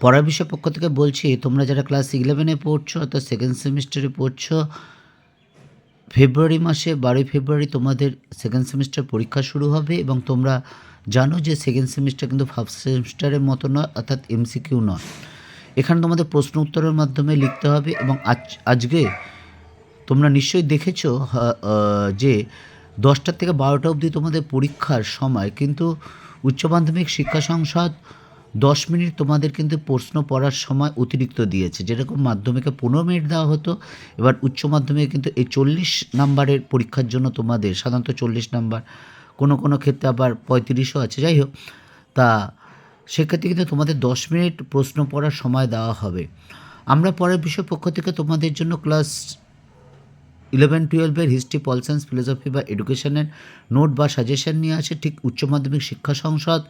পড়ার বিষয় পক্ষ থেকে বলছি, তোমরা যারা ক্লাস ইলেভেনে পড়ছো অর্থাৎ সেকেন্ড সেমিস্টারে পড়ছো, ফেব্রুয়ারি মাসে বারোই ফেব্রুয়ারি তোমাদের সেকেন্ড সেমিস্টার পরীক্ষা শুরু হবে এবং তোমরা জানো যে সেকেন্ড সেমিস্টার কিন্তু ফার্স্ট সেমিস্টারের মতো নয়, অর্থাৎ এমসিকিউ নয়। এখানে তোমাদের প্রশ্ন উত্তরের মাধ্যমে লিখতে হবে এবং আজ, আজকে তোমরা নিশ্চয়ই দেখেছ যে দশটা থেকে বারোটা অবধি তোমাদের পরীক্ষার সময় কিন্তু উচ্চ মাধ্যমিক শিক্ষা সংসদ দশ মিনিট তোমাদের কিন্তু প্রশ্ন পড়ার সময় অতিরিক্ত দিয়েছে। যেরকম মাধ্যমিকে পনেরো মিনিট দেওয়া হতো, এবার উচ্চ মাধ্যমিকে কিন্তু এই চল্লিশ নাম্বারের পরীক্ষার জন্য তোমাদের, সাধারণত চল্লিশ নাম্বার, কোনো কোনো ক্ষেত্রে আবার পঁয়ত্রিশও আছে। যাই হোক, তা সেক্ষেত্রে কিন্তু তোমাদের দশ মিনিট প্রশ্ন পড়ার সময় দেওয়া হবে। আমরা পরের বিষয় পক্ষ থেকে তোমাদের জন্য ক্লাস ইলেভেন, টুয়েলভের হিস্ট্রি, পল সায়েন্স, ফিলোসফি বা এডুকেশনের নোট বা সাজেশন নিয়ে আসে। ঠিক উচ্চ মাধ্যমিক শিক্ষা সংসদ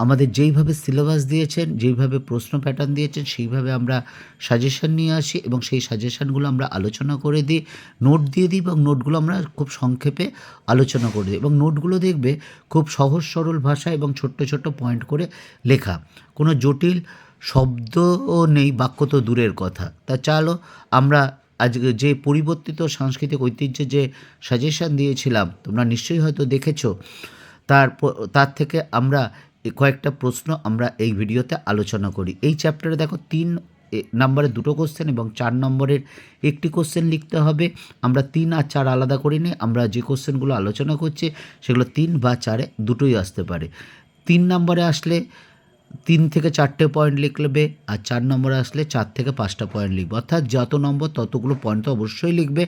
আমাদের যেইভাবে সিলেবাস দিয়েছেন, যেইভাবে প্রশ্ন প্যাটার্ন দিয়েছেন, সেইভাবে আমরা সাজেশন নিয়ে আসি এবং সেই সাজেশনগুলো আমরা আলোচনা করে দিই। নোট দিয়ে দিই এবং নোটগুলো আমরা খুব সংক্ষেপে আলোচনা করে দিই এবং নোটগুলো দেখবে খুব সহজ সরল ভাষা এবং ছোট্ট ছোট্ট পয়েন্ট করে লেখা। কোনো জটিল শব্দও নেই, বাক্য তো দূরের কথা। তা চলো আমরা আজকে যে পরিবর্তিত সাংস্কৃতিক ঐতিহ্যে যে সাজেশন দিয়েছিলাম, তোমরা নিশ্চয়ই হয়তো দেখেছ। তার তার থেকে আমরা কয়েকটা প্রশ্ন আমরা এই ভিডিওতে আলোচনা করি। এই চ্যাপ্টারে দেখো তিন নম্বরে দুটো কোশ্চেন এবং চার নম্বরের একটি কোশ্চেন লিখতে হবে। আমরা তিন আর চার আলাদা করি নিই আমরা যে কোশ্চেনগুলো আলোচনা করছি, সেগুলো তিন বা চারে দুটোই আসতে পারে। তিন নম্বরে আসলে তিন থেকে চারটে পয়েন্ট লিখবে আর চার নম্বরে আসলে চার থেকে পাঁচটা পয়েন্ট লিখবে। অর্থাৎ যত নম্বর ততগুলো পয়েন্ট তো অবশ্যই লিখবে।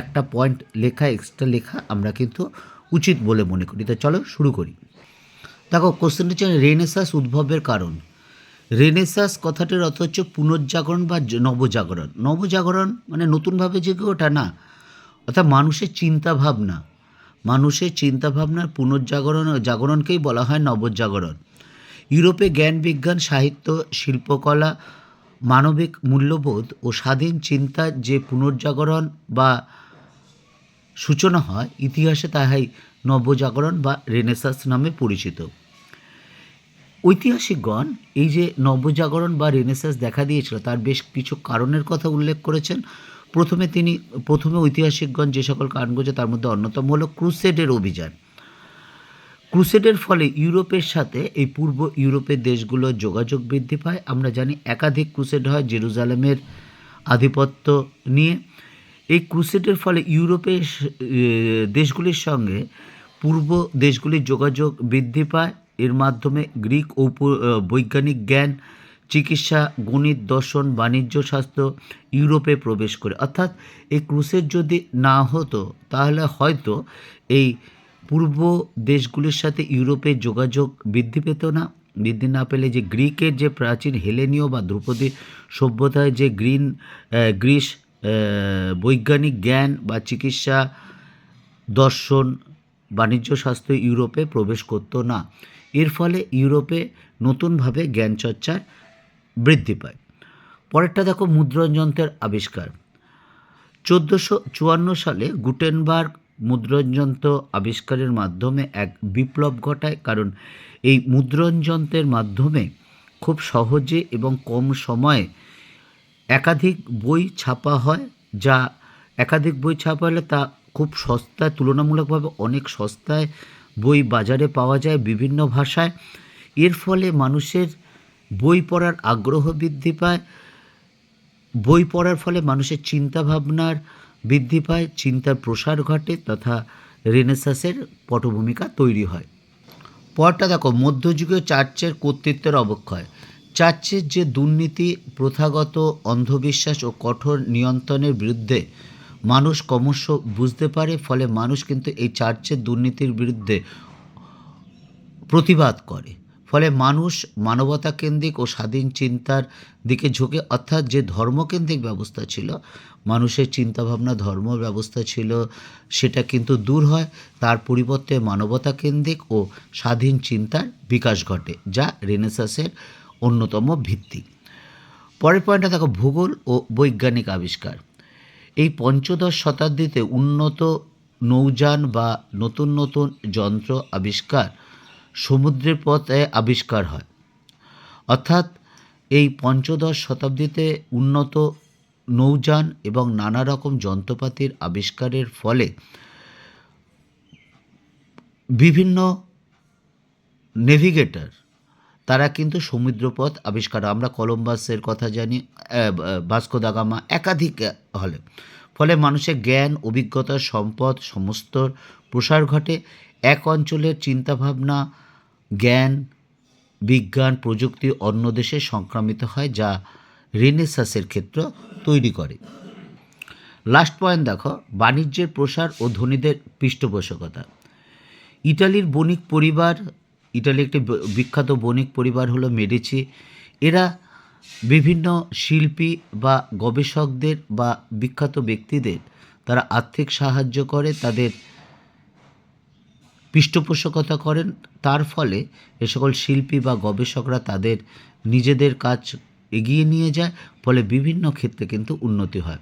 একটা পয়েন্ট লেখা এক্সট্রা লেখা আমরা কিন্তু উচিত বলে মনে করি। তো চলো শুরু করি। দেখো কোশ্চেনটা হচ্ছে রেনেসাস উদ্ভবের কারণ। রেনেসাস কথাটির অর্থ হচ্ছে পুনর্জাগরণ বা নবজাগরণ। নবজাগরণ মানে নতুনভাবে জেগে ওঠা না, অর্থাৎ মানুষের চিন্তা ভাবনা মানুষের চিন্তা ভাবনার পুনর্জাগরণ, জাগরণকেই বলা হয় নবজাগরণ। ইউরোপে জ্ঞান বিজ্ঞান, সাহিত্য, শিল্পকলা, মানবিক মূল্যবোধ ও স্বাধীন চিন্তার যে পুনর্জাগরণ বা সূচনা হয়, ইতিহাসে তাহাই নবজাগরণ বা রেনেসাস নামে পরিচিত। ঐতিহাসিকগণ এই যে নবজাগরণ বা রেনেসাস দেখা দিয়েছিল, তার বেশ কিছু কারণের কথা উল্লেখ করেছেন। প্রথমে তিনি, প্রথমে ঐতিহাসিকগণ যে সকল কারণ করেছে তার মধ্যে অন্যতম হলো ক্রুসেডের অভিযান। ক্রুসেডের ফলে ইউরোপের সাথে এই পূর্ব ইউরোপের দেশগুলোর যোগাযোগ বৃদ্ধি পায়। আমরা জানি একাধিক ক্রুসেড হয় জেরুজালেমের আধিপত্য নিয়ে। এই ক্রুসেডের ফলে ইউরোপের দেশগুলির সঙ্গে পূর্ব দেশগুলির যোগাযোগ বৃদ্ধি পায়। এর মাধ্যমে গ্রিক বৈজ্ঞানিক জ্ঞান, চিকিৎসা, গণিত, দর্শন, বাণিজ্য, স্বাস্থ্য ইউরোপে প্রবেশ করে। অর্থাৎ এই ক্রুসেড যদি না হতো, তাহলে হয়তো এই পূর্ব দেশগুলির সাথে ইউরোপের যোগাযোগ বৃদ্ধি পেত না। বৃদ্ধি না পেলে যে গ্রিকের যে প্রাচীন হেলেনীয় বা ধ্রুপদী সভ্যতায় যে গ্রিন গ্রিস বৈজ্ঞানিক জ্ঞান বা চিকিৎসা, দর্শন, বাণিজ্য, স্বাস্থ্য ইউরোপে প্রবেশ করতো না। এর ফলে ইউরোপে নতুনভাবে জ্ঞান চর্চার বৃদ্ধি পায়। পরেরটা দেখো মুদ্রণ যন্ত্রের আবিষ্কার। চোদ্দোশো চুয়ান্ন সালে গুটেনবার্গ মুদ্রণযন্ত্র আবিষ্কারের মাধ্যমে এক বিপ্লব ঘটায়, কারণ এই মুদ্রণযন্ত্রের মাধ্যমে খুব সহজে এবং কম সময়ে একাধিক বই ছাপা হয়, যা একাধিক বই ছাপা হলে তা খুব সস্তায়, তুলনামূলকভাবে অনেক সস্তায় বই বাজারে পাওয়া যায় বিভিন্ন ভাষায়। এর ফলে মানুষের বই পড়ার আগ্রহ বৃদ্ধি পায়। বই পড়ার ফলে মানুষের চিন্তা ভাবনার বৃদ্ধি পায়, চিন্তার প্রসার ঘটে তথা রেনেসাসের পটভূমিকা তৈরি হয়। পরটা দেখো, মধ্যযুগীয় চার্চের কর্তৃত্বের অবক্ষয়। চার্চের যে দুর্নীতি, প্রথাগত অন্ধবিশ্বাস ও কঠোর নিয়ন্ত্রণের বিরুদ্ধে মানুষ ক্রমশ বুঝতে পারে, ফলে মানুষ কিন্তু এই চার্চের দুর্নীতির বিরুদ্ধে প্রতিবাদ করে। ফলে মানুষ মানবতা কেন্দ্রিক ও স্বাধীন চিন্তার দিকে ঝুঁকে, অর্থাৎ যে ধর্মকেন্দ্রিক ব্যবস্থা ছিল, মানুষের চিন্তাভাবনা, ধর্ম ব্যবস্থা ছিল, সেটা কিন্তু দূর হয়। তার পরিবর্তে মানবতা কেন্দ্রিক ও স্বাধীন চিন্তার বিকাশ ঘটে, যা রেনেসাসের অন্যতম ভিত্তি। পরের পয়েন্টটা দেখো, ভূগোল ও বৈজ্ঞানিক আবিষ্কার। এই পঞ্চদশ শতাব্দীতে উন্নত নৌযান বা নতুন নতুন যন্ত্র আবিষ্কার সমুদ্রের পথে আবিষ্কার হয়। অর্থাৎ এই পঞ্চদশ শতাব্দীতে উন্নত নৌযান এবং নানা রকম যন্ত্রপাতির আবিষ্কারের ফলে বিভিন্ন নেভিগেটর তারা কিন্তু সমুদ্রপথ আবিষ্কার, আমরা কলম্বাসের কথা জানি ভাস্কো দা গামা একাধিক হলে। ফলে মানুষের জ্ঞান, অভিজ্ঞতা, সম্পদ, সমস্ত প্রসার ঘটে। এক অঞ্চলের চিন্তাভাবনা, জ্ঞান, বিজ্ঞান, প্রযুক্তি অন্য দেশে সংক্রামিত হয়, যা রেনেসাসের ক্ষেত্র তৈরি করে। লাস্ট পয়েন্ট দেখো, বাণিজ্যের প্রসার ও ধনীদের পৃষ্ঠপোষকতা। ইটালির বণিক পরিবার ইটালি একটি বিখ্যাত বণিক পরিবার হলো মেডিচি। এরা বিভিন্ন শিল্পী বা গবেষকদের বা বিখ্যাত ব্যক্তিদের তারা আর্থিক সাহায্য করে, তাদের পৃষ্ঠপোষকতা করেন। তার ফলে এ সকল শিল্পী বা গবেষকরা তাদের নিজেদের কাজ এগিয়ে নিয়ে যায়, ফলে বিভিন্ন ক্ষেত্রে কিন্তু উন্নতি হয়।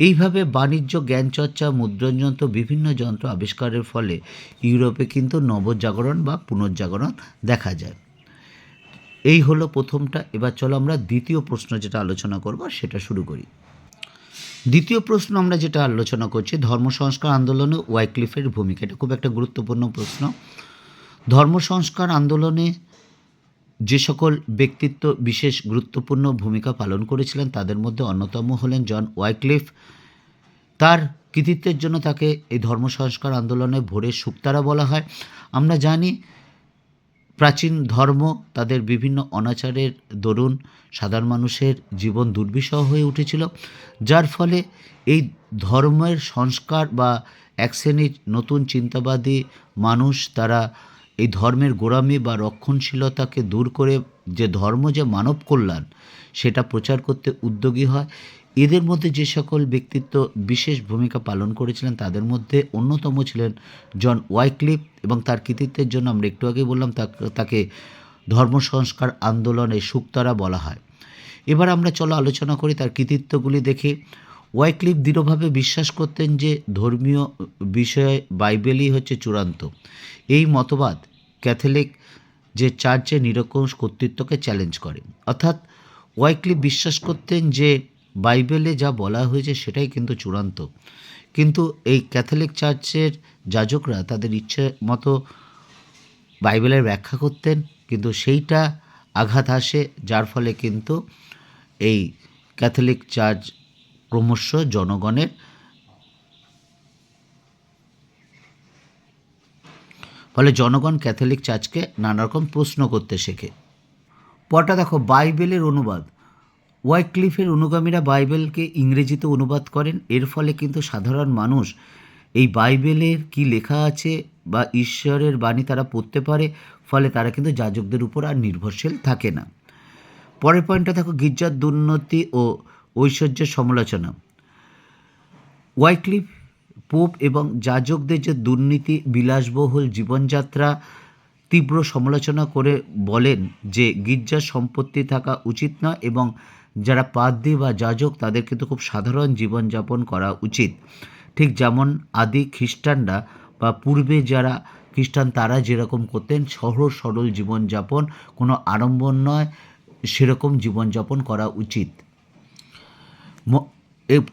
এইভাবে বাণিজ্য, জ্ঞানচর্চা, মুদ্রণযন্ত্র, বিভিন্ন যন্ত্র আবিষ্কারের ফলে ইউরোপে কিন্তু নবজাগরণ বা পুনর্জাগরণ দেখা যায়। এই হলো প্রথমটা। এবার চলো আমরা দ্বিতীয় প্রশ্ন যেটা আলোচনা করব, সেটা শুরু করি। দ্বিতীয় প্রশ্ন আমরা যেটা আলোচনা করছি, ধর্ম সংস্কার আন্দোলনে ওয়াইক্লিফের ভূমিকা। এটা খুব একটা গুরুত্বপূর্ণ প্রশ্ন। ধর্ম সংস্কার আন্দোলনে যে সকল ব্যক্তিত্ব বিশেষ গুরুত্বপূর্ণ ভূমিকা পালন করেছিলেন, তাদের মধ্যে অন্যতম হলেন জন ওয়াইক্লিফ। তার কৃতিত্বের জন্য তাকে এই ধর্ম সংস্কার আন্দোলনে ভোরের সুক্তারা বলা হয়। আমরা জানি প্রাচীন ধর্ম, তাদের বিভিন্ন অনাচারের দরুন সাধারণ মানুষের জীবন দুর্বিষহ হয়ে উঠেছিল, যার ফলে এই ধর্মের সংস্কার বা এক শ্রেণির নতুন চিন্তাবাদী মানুষ তারা এই ধর্মের গোড়ামি বা রক্ষণশীলতাকে দূর করে যে ধর্ম যে মানব কল্যাণ, সেটা প্রচার করতে উদ্যোগী হয়। এদের মধ্যে যে সকল ব্যক্তিত্ব বিশেষ ভূমিকা পালন করেছিলেন, তাদের মধ্যে অন্যতম ছিলেন জন ওয়াইক্লিফ এবং তার কৃতিত্বের জন্য আমরা একটু আগে বললাম, তাকে ধর্ম সংস্কার আন্দোলনে সুক্তারা বলা হয়। এবার আমরা চলো আলোচনা করি তার কৃতিত্বগুলি দেখে। ওয়াইক্লিফ দৃঢ়ভাবে বিশ্বাস করতেন যে ধর্মীয় বিষয়ে বাইবেলই হচ্ছে চূড়ান্ত। এই মতবাদ ক্যাথলিক যে চার্চে নিরঙ্কুশ কর্তৃত্বকে চ্যালেঞ্জ করে। অর্থাৎ ওয়াইক্লিফ বিশ্বাস করতেন যে বাইবেলে যা বলা হয়েছে সেটাই কিন্তু চূড়ান্ত। কিন্তু এই ক্যাথলিক চার্চের যাজকরা তাদের ইচ্ছে মতো বাইবেলের ব্যাখ্যা করতেন, কিন্তু সেইটা আঘাত আসে, যার ফলে কিন্তু এই ক্যাথলিক চার্চ ক্রমশ জনগণের ফলে জনগণ ক্যাথলিক চার্চকে নানা রকম প্রশ্ন করতে শেখে। পরটা দেখো, বাইবেলের অনুবাদ। ওয়াইক্লিফের অনুগামীরা বাইবেলকে ইংরেজিতে অনুবাদ করেন। এর ফলে কিন্তু সাধারণ মানুষ এই বাইবেলের কি লেখা আছে বা ঈশ্বরের বাণী তারা পড়তে পারে, ফলে তারা কিন্তু যাজকদের উপর আর নির্ভরশীল থাকে না। পরের পয়েন্টটা দেখো, গির্জার দুর্নীতি ও ঐশ্বর্যের সমালোচনা। ওয়াইক্লিফ পোপ এবং যাজকদের যে দুর্নীতি, বিলাসবহুল জীবনযাত্রা তীব্র সমালোচনা করে বলেন যে গির্জার সম্পত্তি থাকা উচিত নয় এবং যারা পাদ্রী বা যাজক তাদের কিন্তু খুব সাধারণ জীবনযাপন করা উচিত। ঠিক যেমন আদি খ্রিস্টানরা বা পূর্বে যারা খ্রিস্টান তারা যেরকম করতেন, সহজ সরল জীবনযাপন, কোনো আড়ম্বর নয়, সেরকম জীবনযাপন করা উচিত।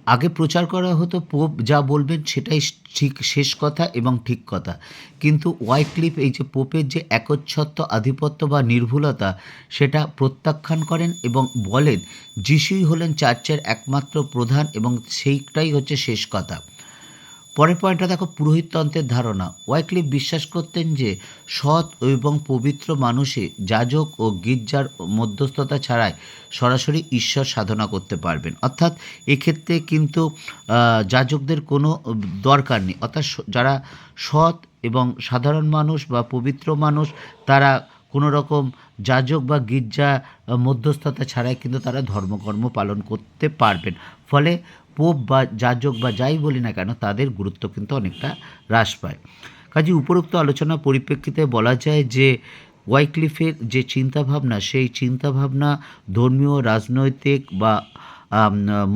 আগে প্রচার করা হতো পোপ যা বলবেন সেটাই ঠিক শেষ কথা এবং ঠিক কথা। কিন্তু ওয়াইক্লিফ এই যে পোপের যে একচ্ছত্ব, আধিপত্য বা নির্ভুলতা, সেটা প্রত্যাখ্যান করেন এবং বলেন, যিশুই হলেন চার্চের একমাত্র প্রধান এবং সেইটাই হচ্ছে শেষ কথা। পরের পয়েন্টটা দেখো, পুরোহিততন্ত্রের ধারণা। ওয়াইক্লিফ বিশ্বাস করতেন যে, সৎ এবং পবিত্র মানুষে যাজক ও গির্জার মধ্যস্থতা ছাড়াই সরাসরি ঈশ্বর সাধনা করতে পারবেন। অর্থাৎ এক্ষেত্রে কিন্তু যাজকদের কোনো দরকার নেই। অর্থাৎ যারা সৎ এবং সাধারণ মানুষ বা পবিত্র মানুষ, তারা কোনো রকম যাজক বা গির্জা মধ্যস্থতা ছাড়াই কিন্তু তারা ধর্মকর্ম পালন করতে পারবেন। ফলে পোপ বা যাজক বা যাই বলি না কেন, তাদের গুরুত্ব কিন্তু অনেকটা হ্রাস পায়। কাজে উপরোক্ত আলোচনা পরিপ্রেক্ষিতে বলা যায় যে, ওয়াইক্লিফের যে চিন্তাভাবনা, সেই চিন্তাভাবনা ধর্মীয়, রাজনৈতিক বা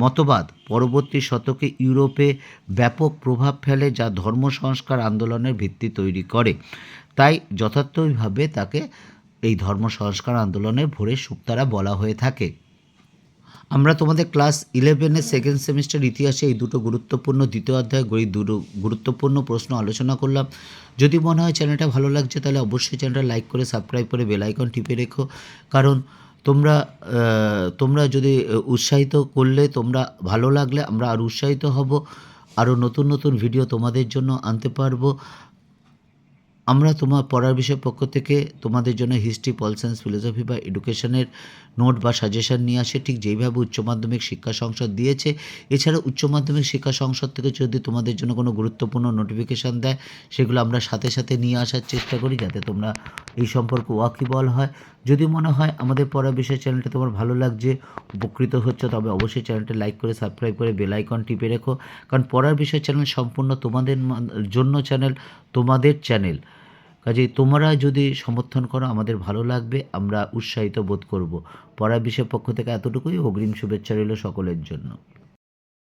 মতবাদ পরবর্তী শতকে ইউরোপে ব্যাপক প্রভাব ফেলে যা ধর্ম সংস্কার আন্দোলনের ভিত্তি তৈরি করে। তাই যথার্থভাবে তাকে এই ধর্ম সংস্কার আন্দোলনের ভোরের সুক্তারা বলা হয়ে থাকে। আমরা তোমাদের ক্লাস ইলেভেনের সেকেন্ড সেমিস্টার ইতিহাসে এই দুটো গুরুত্বপূর্ণ দ্বিতীয় অধ্যায় গড়ি দুটো গুরুত্বপূর্ণ প্রশ্ন আলোচনা করলাম। যদি মনে হয় চ্যানেলটা ভালো লাগছে, তাহলে অবশ্যই চ্যানেলটা লাইক করে সাবস্ক্রাইব করে বেল আইকন টিপে রেখো। কারণ তোমরা তোমরা যদি উৎসাহিত করলে, তোমরা ভালো লাগলে আমরা আরও উৎসাহিত হব। আরও নতুন নতুন ভিডিও তোমাদের জন্য আনতে পারব। আমরা তোমার পড়ার বিষয় পক্ষ থেকে তোমাদের জন্য হিস্ট্রি পল সায়েন্স ফিলোসফি বা এডুকেশনের নোট বা সাজেশন নিয়ে আসে। ঠিক যেইভাবে উচ্চ মাধ্যমিক শিক্ষা সংসদ দিয়েছে, এছাড়া উচ্চ মাধ্যমিক শিক্ষা সংসদ থেকে যদি তোমাদের জন্য কোনো গুরুত্বপূর্ণ নোটিফিকেশান দেয়, সেগুলো আমরা সাথে সাথে নিয়ে আসার চেষ্টা করি যাতে তোমরা এই সম্পর্কে ওয়াকিবল হয়। যদি মনে হয় আমাদের পড়ার বিষয় চ্যানেলটা তোমার ভালো লাগছে, উপকৃত হচ্ছে, তবে অবশ্যই চ্যানেলটা লাইক করে সাবস্ক্রাইব করে বেল আইকন টিপে রেখো। কারণ পড়ার বিষয় চ্যানেল সম্পূর্ণ তোমাদের জন্য চ্যানেল তোমাদের চ্যানেল কাজেই তোমরা যদি সমর্থন করো, আমাদের ভালো লাগবে, আমরা উৎসাহিত বোধ করব। পড়া বিষয়ের পক্ষ থেকে এতটুকুই। অগ্রিম শুভেচ্ছা রইল সকলের জন্য।